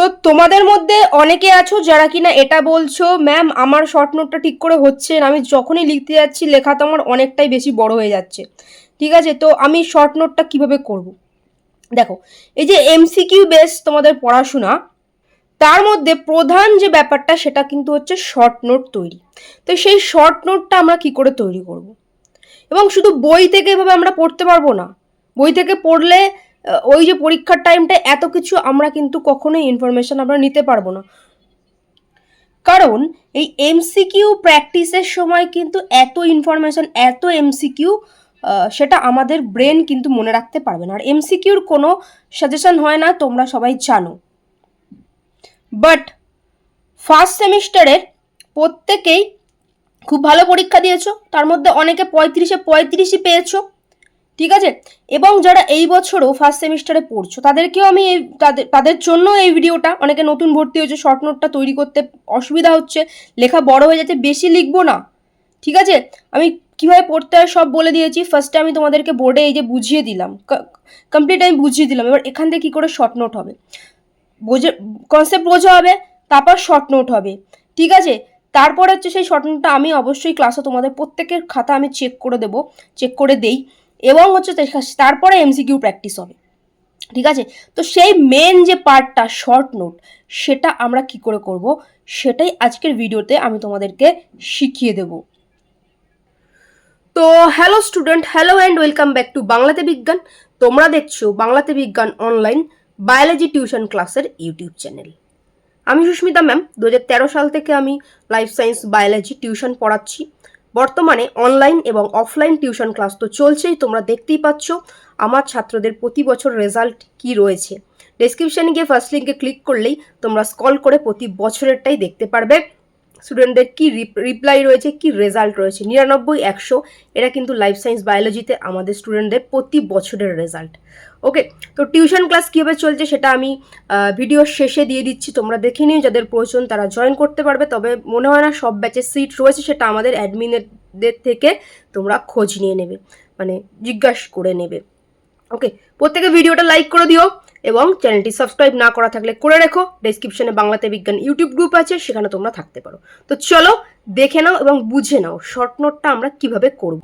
তো তোমাদের মধ্যে অনেকে আছো যারা কিনা এটা বলছো, ম্যাম, আমার শর্ট নোটটা ঠিক করে হচ্ছে না। আমি যখনই লিখতে যাচ্ছি, লেখা তো আমার অনেকটাই বেশি বড় হয়ে যাচ্ছে। ঠিক আছে? তো আমি শর্ট নোটটা কীভাবে করব? দেখো, এই যে এমসিকিউ বেস তোমাদের পড়াশোনা, তার মধ্যে প্রধান যে ব্যাপারটা, সেটা কিন্তু হচ্ছে শর্ট নোট তৈরি। তো সেই শর্ট নোটটা আমরা কি করে তৈরি করব? এবং শুধু বই থেকে এভাবে আমরা পড়তে পারব না। বই থেকে পড়লে ওই যে পরীক্ষার টাইমটা এত কিছু আমরা কিন্তু কখনোই ইনফরমেশন আমরা নিতে পারব না। কারণ এই এমসিকিউ প্র্যাকটিসের সময় কিন্তু এত ইনফরমেশন এত এমসিকিউ সেটা আমাদের ব্রেন কিন্তু মনে রাখতে পারবে না। আর এমসিকিউর কোনো সাজেশন হয় না, তোমরা সবাই জানো। বাট ফার্স্ট সেমিস্টারের প্রত্যেকেই খুব ভালো পরীক্ষা দিয়েছ, তার মধ্যে অনেকে পঁয়ত্রিশে পঁয়ত্রিশই পেয়েছ। ঠিক আছে? এবং যারা এই বছরও ফার্স্ট সেমিস্টারে পড়ছো, তাদেরকেও আমি এই, তাদের তাদের জন্য এই ভিডিওটা অনেকে নতুন ভর্তি হয়েছে শর্ট নোটটা তৈরি করতে অসুবিধা হচ্ছে, লেখা বড় হয়ে যাচ্ছে, বেশি লিখব না। ঠিক আছে? আমি কীভাবে পড়তে হয় সব বলে দিয়েছি ফার্স্টে আমি তোমাদেরকে বোর্ডে এই যে বুঝিয়ে দিলাম কমপ্লিট আমি বুঝিয়ে দিলাম, এবার এখান থেকে কী করে শর্ট নোট হবে? বোঝে কনসেপ্ট বোঝা হবে, তারপর শর্ট নোট হবে। ঠিক আছে? তারপর হচ্ছে সেই শর্ট নোটটা আমি অবশ্যই ক্লাসে তোমাদের প্রত্যেকের খাতা আমি চেক করে দেবো চেক করে দেই। এবং হচ্ছে তারপরে এমসিকিউ প্র্যাকটিস হবে। ঠিক আছে? তো সেই মেন যে পার্টটা শর্ট নোট সেটা আমরা কি করে করব? সেটাই আজকের ভিডিওতে আমি তোমাদেরকে শিখিয়ে দেব। তো hello student hello and welcome back to বাংলাতে বিজ্ঞান তোমরা দেখছ বাংলাতে বিজ্ঞান অনলাইন বায়োলজি টিউশন ক্লাসের ইউটিউব চ্যানেল আমি সুস্মিতা ম্যাম দু হাজার তেরো সাল থেকে আমি লাইফ সায়েন্স বায়োলজি টিউশন পড়াচ্ছি। বর্তমানে অনলাইন এবং অফলাইন টিউশন ক্লাস তো চলছেই, তোমরা দেখতেই পাচ্ছ। আমার ছাত্রদের প্রতি বছর রেজাল্ট কি রয়েছে। ডেসক্রিপশানে গিয়ে ফার্স্ট লিঙ্কে ক্লিক করলেই তোমরা স্কল করে প্রতি বছরেরটাই দেখতে পারবে। স্টুডেন্টদের কি রিপ্লাই রয়েছে, কি রেজাল্ট রয়েছে? নিরানব্বই, একশো এটা কিন্তু লাইফ সায়েন্স বায়োলজিতে আমাদের স্টুডেন্টদের প্রতি বছরের রেজাল্ট। ওকে তো টিউশন ক্লাস কীভাবে চলছে সেটা আমি ভিডিও শেষে দিয়ে দিচ্ছি। তোমরা দেখে নিও, যাদের প্রয়োজন তারা জয়েন করতে পারবে। তবে মনে হয় না সব ব্যাচের সিট রয়েছে, সেটা আমাদের অ্যাডমিনদের থেকে তোমরা খোঁজ নিয়ে নেবে মানে জিজ্ঞাসা করে নেবে। ওকে প্রত্যেকে ভিডিওটা লাইক করে দিও। এবং চ্যানেলটি সাবস্ক্রাইব না করা থাকলে করে রেখো। ডেসক্রিপশনে বাংলাতে বিজ্ঞান ইউটিউব গ্রুপ আছে, সেখানে তোমরা থাকতে পারো। তো চলো দেখে নাও এবং বুঝে নাও শর্ট নোটটা আমরা কীভাবে করব।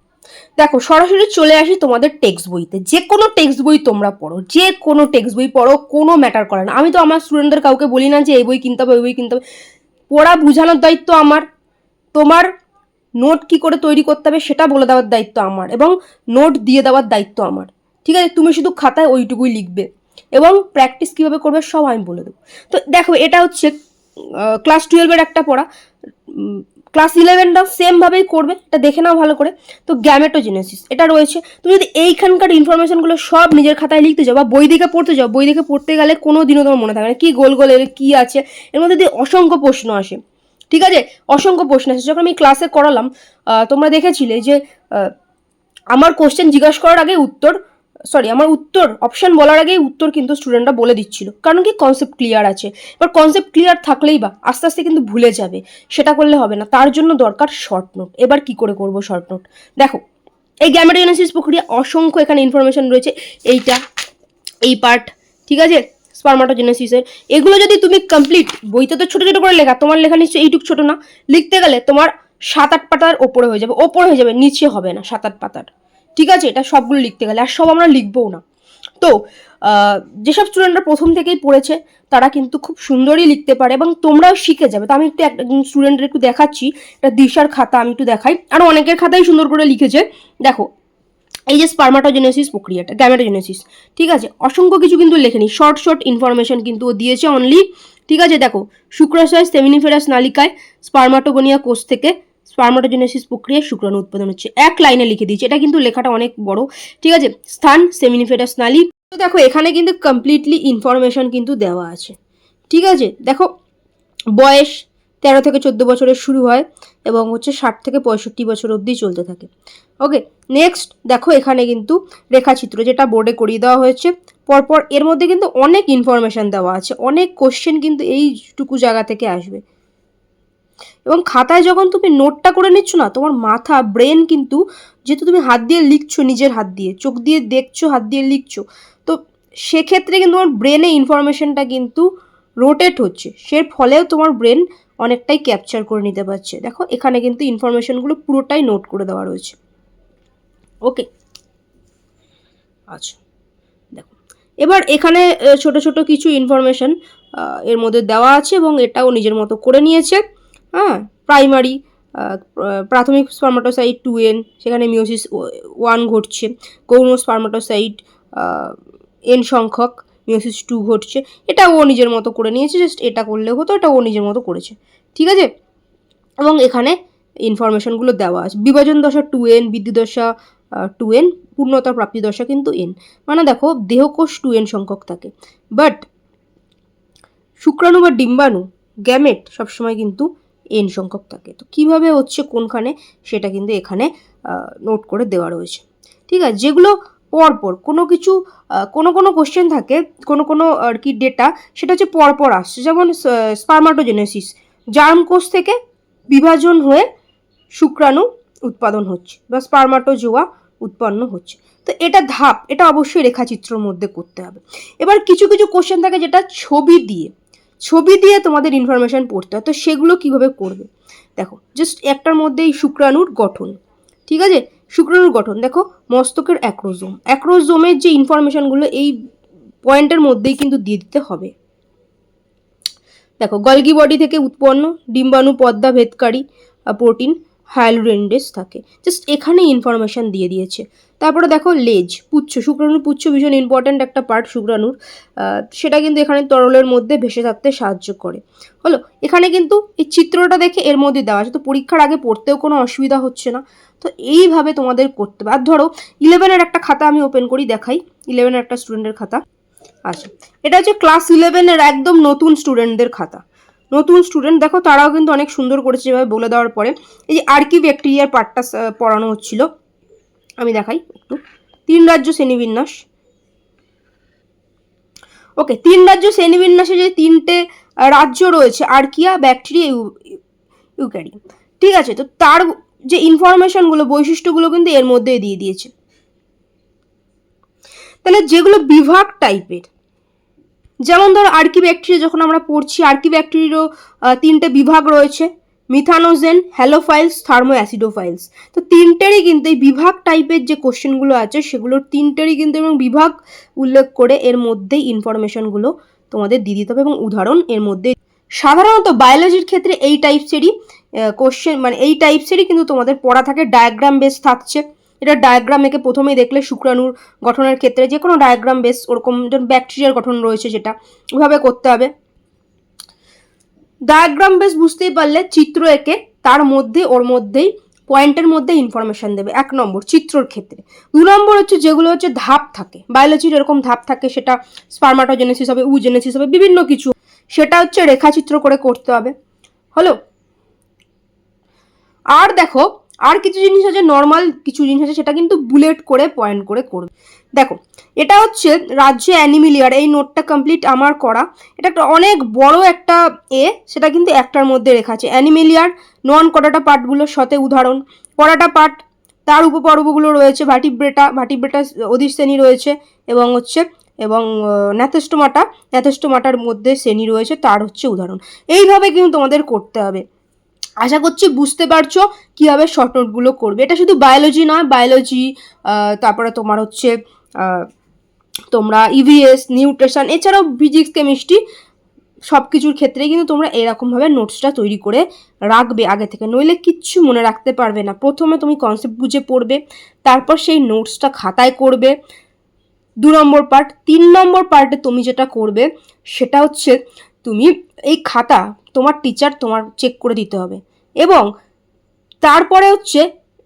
দেখো, সরাসরি চলে আসি তোমাদের টেক্সট বইতে। যে কোনো টেক্সট বই তোমরা পড়ো যে কোনো টেক্সট বই পড়ো, কোনো ম্যাটার করে না। আমি তো আমার স্টুডেন্টদের কাউকে বলি না যে এই বই কিনতে হবে, ওই বই কিনতে হবে। পড়া বোঝানোর দায়িত্ব আমার। তোমার নোট কি করে তৈরি করতে হবে সেটা বলে দেওয়ার দায়িত্ব আমার এবং নোট দিয়ে দেওয়ার দায়িত্ব আমার। ঠিক আছে? তুমি শুধু খাতায় ওইটুকুই লিখবে। এবং প্র্যাকটিস কীভাবে করবে সব আমি বলে দেবো। তো দেখো, এটা হচ্ছে ক্লাস টুয়েলভের একটা পড়া। ক্লাস ইলেভেনটাও সেমভাবেই করবে, এটা দেখে নাও ভালো করে। তো গ্যামেটোজেনেসিস এটা রয়েছে। তুমি যদি এইখানকার ইনফরমেশনগুলো সব নিজের খাতায় লিখতে যাও বা বই দেখে পড়তে যাও, বই দেখে পড়তে গেলে কোনো দিনও তোমার মনে থাকে না কী গোল গোল এর কী আছে। এর মধ্যে দিয়ে অসংখ্য প্রশ্ন আসে। ঠিক আছে? অসংখ্য প্রশ্ন আসে। যখন আমি ক্লাসে করালাম তোমরা দেখেছিলে যে আমার কোশ্চেন জিজ্ঞাসা করার আগে উত্তর সরি আমার উত্তর অপশন বলার আগেই উত্তর কিন্তু স্টুডেন্টরা বলে দিচ্ছিল। কারণ কি? কনসেপ্ট ক্লিয়ার আছে। এবার কনসেপ্ট ক্লিয়ার থাকলেই বা আস্তে আস্তে কিন্তু ভুলে যাবে। সেটা করলে হবে না। তার জন্য দরকার শর্ট নোট এবার কি করে করব শর্ট নোট দেখো, এই গ্যামেটোজেনেসিস প্রক্রিয়া অসংখ্য এখানে ইনফরমেশন রয়েছে। এইটা, এই পার্ট ঠিক আছে? স্পারমাটোজেনেসিসের এগুলো যদি তুমি কমপ্লিট বইতে তো ছোটো ছোটো করে লেখা, তোমার লেখা নিশ্চয়ই এইটুক ছোটো না। লিখতে গেলে তোমার সাত আট পাতার ওপরে হয়ে যাবে। ওপরে হয়ে যাবে, নিচে হবে না সাত আট পাতার। ঠিক আছে? এটা সবগুলো লিখতে গেলে, আর সব আমরা লিখবও না। তো যেসব স্টুডেন্টরা প্রথম থেকেই পড়েছে, তারা কিন্তু খুব সুন্দরই লিখতে পারে এবং তোমরাও শিখে যাবে। তো আমি একটু একজন স্টুডেন্টের একটু দেখাচ্ছি। এটা দিশার খাতা, আমি একটু দেখাই। আর অনেকের খাতাই সুন্দর করে লিখেছে। দেখো, এই যে স্পারমাটোজেনেসিস প্রক্রিয়াটা গ্যামেটোজেনেসিস ঠিক আছে? অসংখ্য কিছু কিন্তু লেখেনি শর্ট শর্ট ইনফরমেশন কিন্তু ও দিয়েছে অনলি ঠিক আছে? দেখো, শুক্রাশয় সেমিনিফেরাস নালিকায় স্পারমাটোগোনিয়া কোষ থেকে স্পারমাটোজেনেসিস প্রক্রিয়ায় শুক্রাণু উৎপাদন হচ্ছে। এক লাইনে লিখে দিয়েছে, এটা কিন্তু লেখাটা অনেক বড়। ঠিক আছে? স্থান সেমিনিফেরাস নালী। তো দেখো, এখানে কিন্তু কমপ্লিটলি ইনফরমেশন কিন্তু দেওয়া আছে। ঠিক আছে? দেখো, বয়স তেরো থেকে চোদ্দ বছরের শুরু হয় এবং হচ্ছে ষাট থেকে পঁয়ষট্টি বছর অবধি চলতে থাকে। ওকে নেক্সট দেখো, এখানে কিন্তু রেখাচিত্র যেটা বোর্ডে করিয়ে দেওয়া হয়েছে। পরপর এর মধ্যে কিন্তু অনেক ইনফরমেশন দেওয়া আছে। অনেক কোশ্চেন কিন্তু এইটুকু জায়গা থেকে আসবে। এবং খাতায় যখন তুমি নোটটা করে নিচ্ছ না, তোমার মাথা ব্রেন কিন্তু যেহেতু তুমি হাত দিয়ে লিখছো, নিজের হাত দিয়ে, চোখ দিয়ে দেখছ, হাত দিয়ে লিখছো, তো সেক্ষেত্রে কিন্তু তোমার ব্রেনে ইনফরমেশনটা কিন্তু রোটেট হচ্ছে। সে ফলেও তোমার ব্রেন অনেকটাই ক্যাপচার করে নিতে পারছে। দেখো, এখানে কিন্তু ইনফরমেশনগুলো পুরোটাই নোট করে দেওয়া রয়েছে। ওকে আচ্ছা দেখো, এবার এখানে ছোট ছোট কিছু ইনফরমেশন এর মধ্যে দেওয়া আছে এবং এটাও নিজের মতো করে নিয়েছে। হ্যাঁ প্রাইমারি প্রাথমিক স্পার্মাটোসাইট টু এন সেখানে মিওসিস ওয়ান ঘটছে। গৌণ স্পার্মাটোসাইট এন সংখ্যক মিওসিস টু ঘটছে। এটা ও নিজের মতো করে নিয়েছে জাস্ট এটা করলেও হতো, এটা ও নিজের মতো করেছে। ঠিক আছে? এবং এখানে ইনফরমেশনগুলো দেওয়া আছে। বিভাজন দশা টু এন বৃদ্ধি দশা টু এন পূর্ণতা প্রাপ্তি দশা কিন্তু এন মানে দেখো, দেহকোষ টু এন সংখ্যক থাকে। বাট শুক্রাণু বা ডিম্বাণু গ্যামেট সবসময় কিন্তু এন সংখ্যক থাকে। তো কীভাবে হচ্ছে কোনখানে সেটা কিন্তু এখানে নোট করে দেওয়া রয়েছে। ঠিক আছে? যেগুলো পরপর কোনো কিছু কোনো কোনো কোশ্চেন থাকে, কোনো কোনো আর কি ডেটা সেটা হচ্ছে পরপর আসছে। যেমন স্পার্মাটোজেনেসিস জার্ম কোষ থেকে বিভাজন হয়ে শুক্রাণু উৎপাদন হচ্ছে বা স্পার্মাটোজোয়া উৎপন্ন হচ্ছে। তো এটা ধাপ, এটা অবশ্যই রেখাচিত্রের মধ্যে করতে হবে। এবার কিছু কিছু কোশ্চেন থাকে যেটা ছবি দিয়ে। ছবি দিয়ে তোমাদের ইনফরমেশান পড়তে হয়, তো সেগুলো কীভাবে করবে? দেখো জাস্ট একটার মধ্যে এই শুক্রাণুর গঠন, ঠিক আছে? শুক্রাণুর গঠন, দেখো, মস্তকের অ্যাক্রোজোম অ্যাক্রোজোমের যে ইনফরমেশানগুলো এই পয়েন্টের মধ্যেই কিন্তু দিয়ে দিতে হবে। দেখো গলগি বডি থেকে উৎপন্ন, ডিম্বাণু, পদ্মা, ভেদকারী প্রোটিন হায়ালুরেন্ডেস থাকে। জাস্ট এখানে ইনফরমেশন দিয়ে দিয়েছে। তারপরে দেখো লেজ, পুচ্ছ, শুক্রাণুর পুচ্ছ ভীষণ ইম্পর্ট্যান্ট একটা পার্ট শুক্রাণুর। সেটা কিন্তু এখানে তরলের মধ্যে ভেসে থাকতে সাহায্য করে। হলো, এখানে কিন্তু এই চিত্রটা দেখে এর মধ্যে দেওয়া আছে। তো পরীক্ষার আগে পড়তেও কোনো অসুবিধা হচ্ছে না। তো এইভাবে তোমাদের করতে হবে। আর ধরো ইলেভেনের একটা খাতা আমি ওপেন করি, দেখাই। ইলেভেনের একটা স্টুডেন্টের খাতা। আচ্ছা এটা হচ্ছে ক্লাস ইলেভেনের একদম নতুন স্টুডেন্টদের খাতা। নতুন স্টুডেন্ট দেখো তারাও কিন্তু অনেক সুন্দর করেছে যেভাবে বলে দেওয়ার পরে। এই যে আর্কি ব্যাকটেরিয়ার পার্টটা পড়ানো হচ্ছিল। আমি দেখাই একটু। তিন রাজ্য শ্রেণীবিন্যাস। ওকে তিন রাজ্য শ্রেণীবিন্যাসে যে তিনটে রাজ্য রয়েছে, আর্কিয়া, ব্যাকটেরিয়া ইউক্যারি। ঠিক আছে, তো তার যে ইনফরমেশনগুলো বৈশিষ্ট্যগুলো কিন্তু এর মধ্যে দিয়ে দিয়েছে। তাহলে যেগুলো বিভাগ টাইপের যেমন ধরো আর্কি ব্যাকটেরিয়া যখন আমরা পড়ছি আর্কি ব্যাকটেরিয়ারও তিনটে বিভাগ রয়েছে। মিথানোজেন, হ্যালোফাইলস থার্মো অ্যাসিডোফাইলস তো তিনটেরই কিন্তু এই বিভাগ টাইপের যে কোশ্চেনগুলো আছে, সেগুলোর তিনটেরই কিন্তু এবং বিভাগ উল্লেখ করে এর মধ্যেই ইনফরমেশনগুলো তোমাদের দিয়ে দিতে হবে এবং উদাহরণ এর মধ্যে। সাধারণত বায়োলজির ক্ষেত্রে এই টাইপসেরই কোশ্চেন মানে এই টাইপসেরই কিন্তু তোমাদের পড়া থাকে ডায়াগ্রাম বেস থাকছে। এটা ডায়াগ্রাম একে প্রথমেই দেখলে শুক্রাণুর গঠনের ক্ষেত্রে যে কোনো ডায়াগ্রাম বেস ওরকম ব্যাকটেরিয়ার গঠন রয়েছে যেটা ওইভাবে করতে হবে। ডায়াগ্রাম বেস বুঝতেই পারলে চিত্র এঁকে তার মধ্যে, ওর মধ্যেই পয়েন্টের মধ্যে ইনফরমেশন দেবে, এক নম্বর চিত্রর ক্ষেত্রে। দু নম্বর হচ্ছে যেগুলো হচ্ছে ধাপ থাকে বায়োলজির এরকম ধাপ থাকে, সেটা স্পার্মাটোজেনেসিস হবে উজেনেসিস হবে, বিভিন্ন কিছু। সেটা হচ্ছে রেখাচিত্র করে করতে হবে। হলো? আর দেখো আর কিছু জিনিস আছে নর্মাল কিছু জিনিস আছে, সেটা কিন্তু বুলেট করে পয়েন্ট করে করবে। দেখো, এটা হচ্ছে রাজ্যে অ্যানিমিলিয়ার এই নোটটা কমপ্লিট আমার করা। এটা একটা অনেক বড় একটা এ, সেটা কিন্তু একটার মধ্যে রেখা আছে। অ্যানিমিলিয়ার নন কটাটা পার্টগুলোর সাথে উদাহরণ। কটাটা পার্ট, তার উপপর্বগুলো রয়েছে ভাটিব্রেটা ভাটিব্রেটা অধীর শ্রেণি রয়েছে, এবং হচ্ছে, এবং ন্যাথেস্টোমাটা ন্যাথেস্টোমাটার মধ্যে শ্রেণি রয়েছে, তার হচ্ছে উদাহরণ। এইভাবে কিন্তু তোমাদের করতে হবে। আশা করছি বুঝতে পারছ কীভাবে শর্ট নোটগুলো করবে। এটা শুধু বায়োলজি নয় বায়োলজি তারপরে তোমার হচ্ছে তোমরা E ইভিএস নিউট্রিশন এছাড়াও ফিজিক্স কেমিস্ট্রি সব কিছুর ক্ষেত্রে কিন্তু তোমরা এরকমভাবে নোটসটা তৈরি করে রাখবে আগে থেকে। নইলে কিচ্ছু মনে রাখতে পারবে না। প্রথমে তুমি কনসেপ্ট বুঝে পড়বে, তারপর সেই নোটসটা খাতায় করবে। দু নম্বর পার্ট তিন নম্বর পার্টে তুমি যেটা করবে, সেটা হচ্ছে তুমি এই খাতা তোমার টিচার তোমার চেক করে দিতে হবে এবং তারপরে হচ্ছে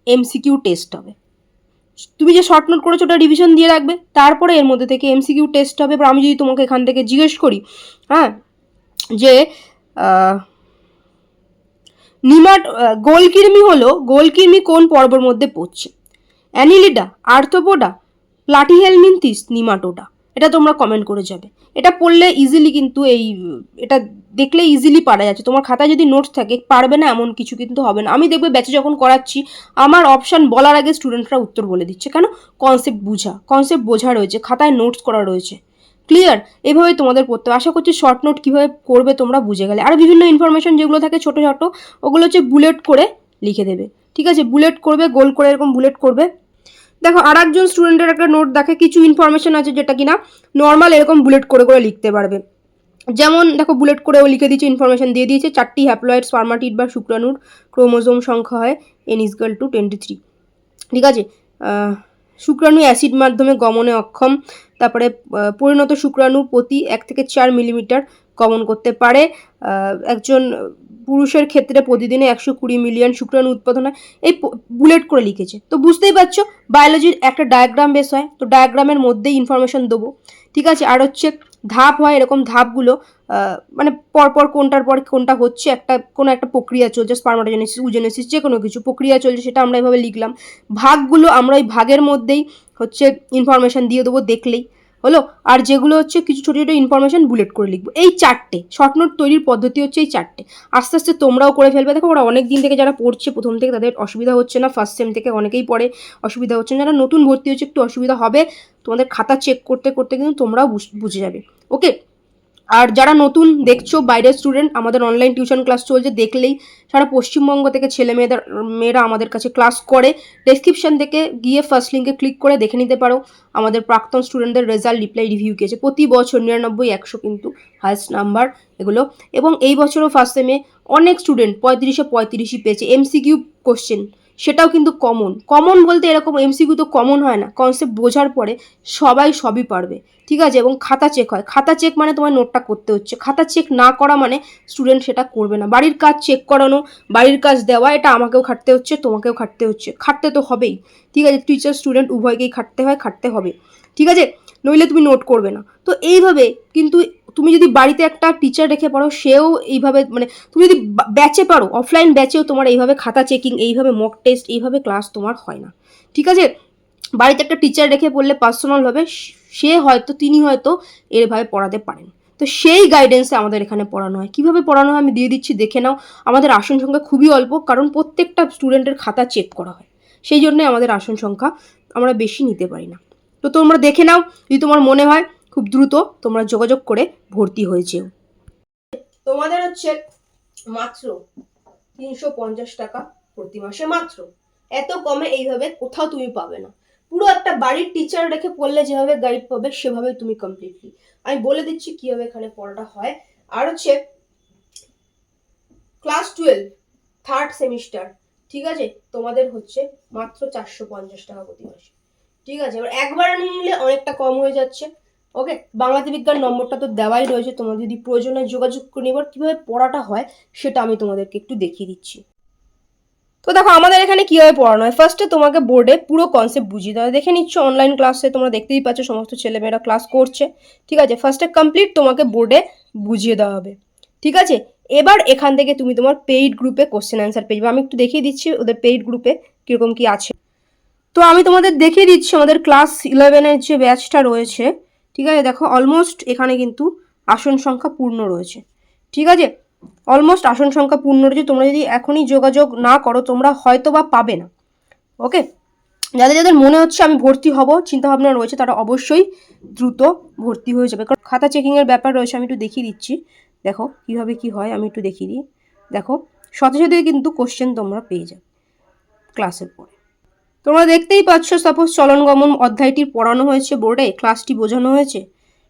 এমসিকিউ টেস্ট হবে। তুমি যে শর্ট নোট করেছ ওটা রিভিশন দিয়ে রাখবে তারপরে এর মধ্যে থেকে এমসিকিউ টেস্ট হবে। এবার আমি যদি তোমাকে এখান থেকে জিজ্ঞেস করি হ্যাঁ যে নিমাট আহ, গোলকৃমি হলো গোলকির্মি কোন পর্বর মধ্যে পড়ছে? Annelida Arthropoda Platyhelminthes Nematoda. এটা তোমরা কমেন্ট করে যাবে। এটা পড়লে ইজিলি কিন্তু এই, এটা দেখলে ইজিলি পারা যাচ্ছে। তোমার খাতায় যদি নোটস থাকে, পারবে না এমন কিছু কিন্তু হবে না। আমি দেখবে ব্যাচে যখন করাচ্ছি, আমার অপশান বলার আগে স্টুডেন্টরা উত্তর বলে দিচ্ছে। কেন? কনসেপ্ট বোঝা। কনসেপ্ট বোঝা রয়েছে। খাতায় নোটস করা রয়েছে। ক্লিয়ার এভাবে তোমাদের পড়তে আশা করছি শর্ট নোট কীভাবে করবে তোমরা বুঝে গেলে। আর বিভিন্ন ইনফরমেশন যেগুলো থাকে ছোটো ছোটো, ওগুলো হচ্ছে বুলেট করে লিখে দেবে। ঠিক আছে? বুলেট করবে, গোল করে এরকম বুলেট করবে। দেখো আর একজন স্টুডেন্টের একটা নোট দেখে, কিছু ইনফরমেশন আছে যেটা কিনা নর্মাল এরকম বুলেট করে করে লিখতে পারবে। যেমন, দেখো বুলেট করেও লিখে দিয়েছে ইনফরমেশন দিয়ে দিয়েছে, চারটি হ্যাপ্লয়েড স্পার্মাটিড বা শুক্রাণুর ক্রোমোজোম সংখ্যা হয় N is equal two twenty three ঠিক আছে? শুক্রাণু অ্যাসিড মাধ্যমে গমনে অক্ষম, তারপরে পরিণত শুক্রাণু প্রতি এক থেকে চার মিলিমিটার গমন করতে পারে। একজন পুরুষের ক্ষেত্রে প্রতিদিনে একশো কুড়ি মিলিয়ন শুক্রাণু উৎপাদন হয়। এই বুলেট করে লিখেছে। তো বুঝতেই পারছ বায়োলজির একটা ডায়াগ্রাম বেস হয়। তো ডায়াগ্রামের মধ্যেই ইনফরমেশন দেবো। ঠিক আছে? আর হচ্ছে ধাপ হয় এরকম ধাপগুলো মানে পরপর কোনটার পর কোনটা হচ্ছে একটা, কোনো একটা প্রক্রিয়া চলছে স্পার্মাটোজেনেসিস উজেনেসিস যে কোনো কিছু প্রক্রিয়া চলছে সেটা আমরা এভাবে লিখলাম। ভাগগুলো আমরা ওই ভাগের মধ্যেই হচ্ছে ইনফরমেশন দিয়ে দেবো দেখলেই। হলো? আর যেগুলো হচ্ছে কিছু ছোটো ছোটো ইনফরমেশন বুলেট করে লিখব। এই চারটে শর্ট নোট তৈরির পদ্ধতি হচ্ছে এই চারটে। আস্তে আস্তে তোমরাও করে ফেলবে। দেখো ওরা অনেক দিন থেকে যারা পড়ছে, প্রথম থেকে তাদের অসুবিধা হচ্ছে না ফার্স্ট সেম থেকে অনেকেই পড়ে, অসুবিধা হচ্ছে না। যারা নতুন ভর্তি হচ্ছে, একটু অসুবিধা হবে। তোমাদের খাতা চেক করতে করতে কিন্তু তোমরাও বুঝ- যাবে। ওকে আর যারা নতুন, দেখছ, বাইরের স্টুডেন্ট আমাদের অনলাইন টিউশন ক্লাস চলছে, দেখলেই সারা পশ্চিমবঙ্গ থেকে ছেলে মেয়েদের, মেয়েরা আমাদের কাছে ক্লাস করে। ডেসক্রিপশন থেকে গিয়ে ফার্স্ট লিঙ্কে ক্লিক করে দেখে নিতে পারো। আমাদের প্রাক্তন স্টুডেন্টদের রেজাল্ট রিপ্লাই রিভিউ গিয়েছে। প্রতি বছর নিরানব্বই, একশো কিন্তু হায়েস্ট নাম্বার এগুলো। এবং এই বছরও ফার্স্ট সেমে অনেক স্টুডেন্ট পঁয়ত্রিশে পঁয়ত্রিশই পেয়েছে। এমসিকিউ কোশ্চেন সেটাও কিন্তু কমন কমন বলতে এরকম এমসিকিউ তো কমন হয় না। কনসেপ্ট বোঝার পরে সবাই সবই পারবে। ঠিক আছে? এবং খাতা চেক হয়। খাতা চেক মানে তোমার নোটটা করতে হচ্ছে। খাতা চেক না করা মানে স্টুডেন্ট সেটা করবে না। বাড়ির কাজ চেক করানো, বাড়ির কাজ দেওয়া, এটা আমাকেও খাটতে হচ্ছে, তোমাকেও খাটতে হচ্ছে। খাটতে তো হবেই। ঠিক আছে? টিচার স্টুডেন্ট উভয়কেই খাটতে হয়, খাটতে হবে। ঠিক আছে? নইলে তুমি নোট করবে না। তো এইভাবে কিন্তু তুমি যদি বাড়িতে একটা টিচার রেখে পারো সেও এইভাবে মানে তুমি যদি ব্যাচে পারো অফলাইন ব্যাচেও তোমার এইভাবে খাতা চেকিং এইভাবে মক টেস্ট এইভাবে ক্লাস তোমার হয় না। ঠিক আছে? বাড়িতে একটা টিচার রেখে পড়লে পার্সোনালভাবে সে হয়তো, তিনি হয়তো এরভাবে পড়াতে পারেন। তো সেই গাইডেন্সে আমাদের এখানে পড়ানো হয়। কীভাবে পড়ানো হয় আমি দিয়ে দিচ্ছি, দেখে নাও। আমাদের আসন সংখ্যা খুবই অল্প, কারণ প্রত্যেকটা স্টুডেন্টের খাতা চেক করা হয়। সেই জন্যই আমাদের আসন সংখ্যা আমরা বেশি নিতে পারি না। তো তোমরা দেখে নাও, যদি তোমার মনে হয় খুব দ্রুত তোমরা যোগাযোগ করে ভর্তি হয়ে যেও। তোমাদের হচ্ছে মাত্র তিনশো পঞ্চাশ টাকা প্রতি মাসে মাত্র। এত কমে এইভাবে কোথাও তুমি পাবে না। পুরো একটা বাড়ির টিচার রেখে পড়লে যেভাবে গাইড পাবে, সেভাবে তুমি কমপ্লিটলি আমি বলে দিচ্ছি কীভাবে এখানে পড়াটা হয়। আর হচ্ছে ক্লাস টুয়েলভ থার্ড সেমিস্টার ঠিক আছে? তোমাদের হচ্ছে মাত্র চারশো পঞ্চাশ টাকা প্রতি মাসে। ঠিক আছে? এবার একবার নিয়ে নিলে অনেকটা কম হয়ে যাচ্ছে। ওকে বাংলাতে বিজ্ঞান নম্বরটা তো দেওয়াই রয়েছে, তোমার যদি প্রয়োজনে যোগাযোগ করে এবার কীভাবে পড়াটা হয় সেটা আমি তোমাদেরকে একটু দেখিয়ে দিচ্ছি। তো দেখো, আমাদের এখানে কীভাবে পড়ানো হয়? ফার্স্টে তোমাকে বোর্ডে পুরো কনসেপ্ট বুঝিয়ে দেওয়া। দেখে নিচ্ছ অনলাইন ক্লাসে তোমরা দেখতেই পাচ্ছ, সমস্ত ছেলেমেয়েরা ক্লাস করছে। ঠিক আছে ফার্স্টে কমপ্লিট তোমাকে বোর্ডে বুঝিয়ে দেওয়া হবে। ঠিক আছে, এবার এখান থেকে তুমি তোমার পেইড গ্রুপে কোশ্চেন অ্যান্সার পেয়ে যাবে। আমি একটু দেখিয়ে দিচ্ছি, ওদের পেইড গ্রুপে কীরকম কী আছে। তো আমি তোমাদের দেখিয়ে দিচ্ছি, আমাদের ক্লাস ইলেভেনের যে ব্যাচটা রয়েছে ঠিক আছে? দেখো অলমোস্ট এখানে কিন্তু আসন সংখ্যা পূর্ণ রয়েছে। ঠিক আছে? অলমোস্ট আসন সংখ্যা পূর্ণ রয়েছে। তোমরা যদি এখনই যোগাযোগ না করো, তোমরা হয়তো বা পাবে না। ওকে? যাদের যাদের মনে হচ্ছে আমি ভর্তি হব, চিন্তাভাবনা রয়েছে, তারা অবশ্যই দ্রুত ভর্তি হয়ে যাবে। কারণ খাতা চেকিংয়ের ব্যাপার রয়েছে, আমি একটু দেখিয়ে দিচ্ছি। দেখো, কীভাবে কি হয়, আমি একটু দেখিয়ে দিই। দেখো, সাথে সাথে কিন্তু কোশ্চেন তোমরা পেয়ে যাবে ক্লাসের পরে। তোমরা দেখতেই পাচ্ছ সাপোজ চলন গমন পড়ানো হয়েছে বোর্ডে ক্লাসটি বোঝানো হয়েছে।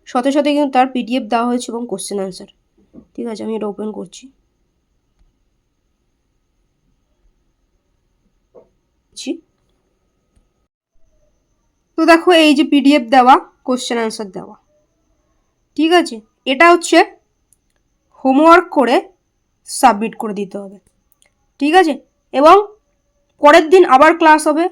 সাথে সাথে কিন্তু তার পিডিএফ দেওয়া হয়েছে এবং কোশ্চেন অ্যান্সার ঠিক আছে, আমি এটা ওপেন করছি। তো দেখো, এই যে পিডিএফ দেওয়া কোশ্চেন অ্যান্সার দেওয়া। ঠিক আছে, এটা হচ্ছে হোমওয়ার্ক করে সাবমিট করে দিতে হবে। ঠিক আছে, এবং পরের দিন আবার ক্লাস হবে।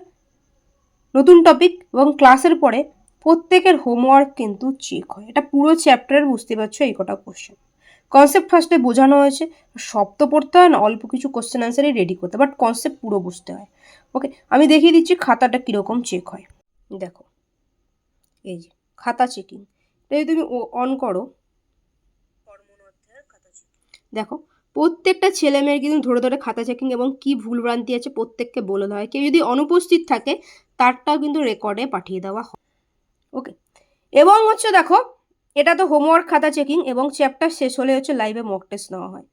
নতুন টপিক এবং ক্লাসের পরে প্রত্যেকের হোমওয়ার্ক কিন্তু চেক হয়। এটা পুরো চ্যাপ্টারের বুঝতে পারছ এই কটা কোশ্চেন কনসেপ্ট ফার্স্টে বোঝানো হয়েছে, সব তো পড়তে হয় না, অল্প কিছু কোশ্চেন অ্যান্সারই রেডি করতে বাট কনসেপ্ট পুরো বুঝতে হয়। ওকে আমি দেখিয়ে দিচ্ছি খাতাটা কীরকম চেক হয়। দেখো, এই যে, খাতা চেকিং এটা যদি তুমি অন করো, দেখো, প্রত্যেকটা ছেলে মেয়ের কিন্তু ধরে ধরে খাতা চেকিং এবং কি ভুলভ্রান্তি আছে প্রত্যেককে বলে দেওয়া হয়। কেউ যদি অনুপস্থিত থাকে তারটাও কিন্তু রেকর্ডে পাঠিয়ে দেওয়া হয়। ওকে এবং হচ্ছে দেখো, এটা তো হোমওয়ার্ক খাতা চেকিং এবং চ্যাপ্টার শেষ হলে হচ্ছে লাইভে মক টেস্ট নেওয়া হয়।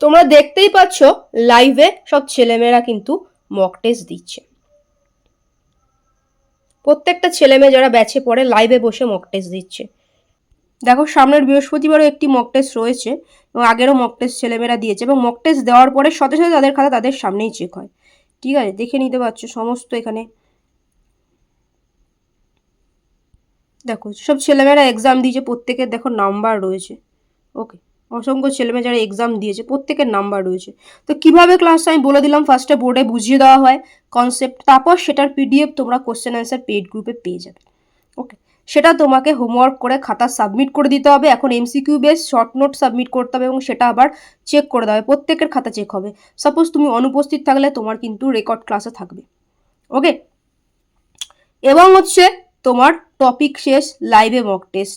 তোমরা দেখতেই পাচ্ছ লাইভে সব ছেলেমেয়েরা কিন্তু মক টেস্ট দিচ্ছে। প্রত্যেকটা ছেলেমেয়ে যারা ব্যাচে পড়ে লাইভে বসে মক টেস্ট দিচ্ছে। দেখো, সামনের বৃহস্পতিবারও একটি মক টেস্ট রয়েছে এবং আগেরও মক টেস্ট ছেলেমেয়েরা দিয়েছে এবং মক টেস্ট দেওয়ার পরে সাথে সাথে তাদের খাতা তাদের সামনেই চেক হয়। ঠিক আছে, দেখে নিতে পারছ সমস্ত এখানে। দেখো, সব ছেলেমেয়েরা এক্সাম দিয়েছে, প্রত্যেকের দেখো নাম্বার রয়েছে। ওকে অসংখ্য ছেলেমেয়ে যারা এক্সাম দিয়েছে, প্রত্যেকের নাম্বার রয়েছে। তো কীভাবে ক্লাসটা আমি বলে দিলাম ফার্স্টে বোর্ডে বুঝিয়ে দেওয়া হয় কনসেপ্ট তারপর সেটার পিডিএফ তোমরা কোশ্চেন অ্যান্সার পেড গ্রুপে পেয়ে যাবে। সেটা তোমাকে হোমওয়ার্ক করে খাতা সাবমিট করে দিতে হবে। এখন MCQ base short note submit করতে হবে এবং সেটা আবার চেক করে দেওয়া হবে। প্রত্যেকের খাতা চেক হবে। সাপোজ তুমি অনুপস্থিত থাকলে তোমার কিন্তু রেকর্ড ক্লাসে থাকবে। ওকে এবং হচ্ছে তোমার টপিক শেষ লাইভে mock test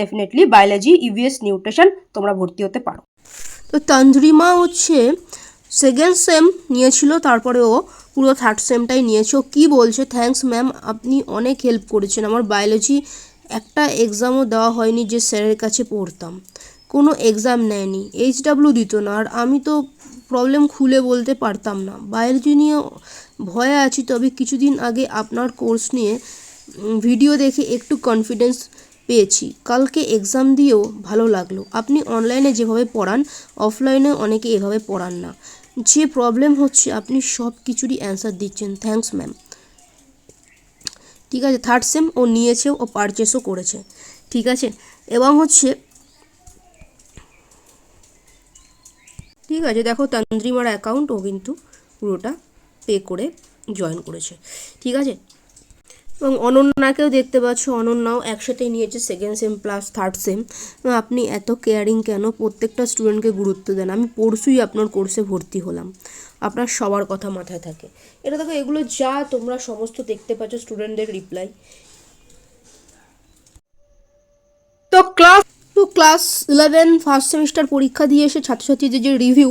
definitely biology EVS nutrition তোমরা ভর্তি হতে পারো। তো তন্দ্রিমা হচ্ছে সেকেন্ড সেম নিয়েছিল, তারপরে ও পুরো থার্ড সেমটাই নিয়েছে। ও কী বলছে? থ্যাঙ্কস ম্যাম আপনি অনেক হেল্প করেছেন। আমার বায়োলজি একটা এক্সামও দেওয়া হয়নি যে স্যারের কাছে পড়তাম। কোনো এক্সাম নেয়নি। এইচ ডাব্লিউ দিত না। আর আমি তো প্রবলেম খুলে বলতে পারতাম না। বায়োলজি নিয়ে ভয়ে আছি, তবে কিছুদিন আগে আপনার কোর্স নিয়ে ভিডিও দেখে একটু কনফিডেন্স পেয়েছি। কালকে এক্সাম দিয়েও ভালো লাগল। আপনি অনলাইনে যেভাবে পড়ান অফলাইনে অনেকে এভাবে পড়ান না। যে প্রবলেম হচ্ছে, আপনি সব কিছুরই অ্যান্সার দিচ্ছেন। থ্যাঙ্কস ম্যাম ঠিক আছে থার্ড সেম ও নিয়েছে, ও পারচেসও করেছে। ঠিক আছে? এবং হচ্ছে, ঠিক আছে, দেখো তন্দ্রিমার অ্যাকাউন্ট ও কিন্তু পুরোটা পে করে জয়েন করেছে। ঠিক আছে? এবং অনন্যাকেও দেখতে পাচ্ছ, অনন্যাও একসাথেই নিয়েছে second sem plus third sem আপনি এত কেয়ারিং কেন? প্রত্যেকটা স্টুডেন্টকে গুরুত্ব দেন। আমি পরশুই আপনার কোর্সে ভর্তি হলাম। আপনার সবার কথা মাথায় থাকে। এটা দেখো, এগুলো যা তোমরা সমস্ত দেখতে পাচ্ছ স্টুডেন্টদের রিপ্লাই তো class two class eleven first semester পরীক্ষা দিয়ে এসে ছাত্রছাত্রীদের যে রিভিউ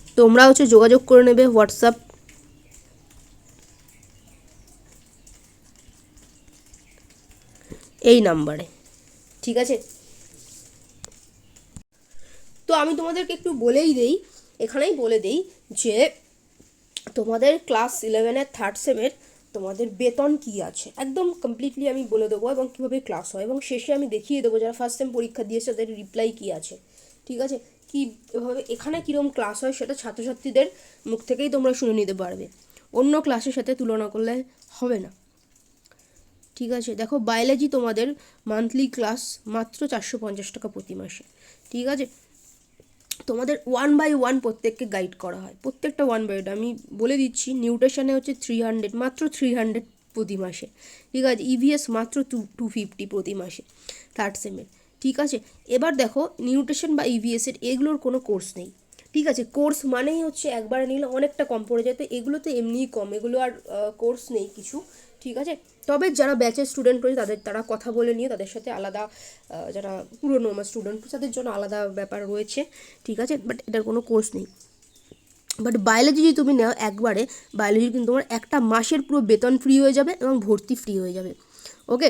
তোমরা হচ্ছে যোগাযোগ করে নেবে হোয়াটসঅ্যাপ। এই নাম্বারে, ঠিক আছে? তো আমি তোমাদেরকে একটু বলেই দেই, এখানেই বলে দেই যে তোমাদের ক্লাস ইলেভেনের থার্ড সেমের তোমাদের বেতন কি আছে? একদম কমপ্লিটলি আমি বলে দেবো এবং কীভাবে ক্লাস হয় এবং শেষে আমি দেখিয়ে দেবো যারা ফার্স্ট সেম পরীক্ষা দিয়েছে তাদের রিপ্লাই কী আছে, ঠিক আছে? কি, এভাবে এখানে কীরকম ক্লাস হয় সেটা ছাত্রছাত্রীদের মুখ থেকেই তোমরা শুনে নিতে পারবে। অন্য ক্লাসের সাথে তুলনা করলে হবে না। ঠিক আছে, দেখো বায়োলজি তোমাদের মান্থলি ক্লাস মাত্র চারশো পঞ্চাশ টাকা প্রতি মাসে। ঠিক আছে? তোমাদের ওয়ান বাই ওয়ান প্রত্যেককে গাইড করা হয়। প্রত্যেকটা ওয়ান বাই ওয়ান আমি বলে দিচ্ছি নিউট্রিশনে হচ্ছে থ্রি হান্ড্রেড মাত্র থ্রি হান্ড্রেড প্রতি মাসে। ঠিক আছে? ইভিএস মাত্র টু টু ফিফটি প্রতি মাসে থার্ড সেমের ঠিক আছে? এবার দেখো, নিউট্রিশন বা ইভিএসের এগুলোর কোনো কোর্স নেই। ঠিক আছে? কোর্স মানেই হচ্ছে একবারে নিলে অনেকটা কম পড়ে যায়। তো এগুলো তো এমনিই কম। এগুলো আর কোর্স নেই কিছু। ঠিক আছে? তবে যারা ব্যাচের স্টুডেন্ট রয়েছে, তাদের, তারা কথা বলে নিয়ে তাদের সাথে আলাদা যারা পুরনো আমার স্টুডেন্ট, তাদের জন্য আলাদা ব্যাপার রয়েছে। ঠিক আছে? বাট এটার কোনো কোর্স নেই। বাট বায়োলজি যদি তুমি নাও একবারে, বায়োলজি কিন্তু তোমার একটা মাসের পুরো বেতন ফ্রি হয়ে যাবে এবং ভর্তি ফ্রি হয়ে যাবে। ওকে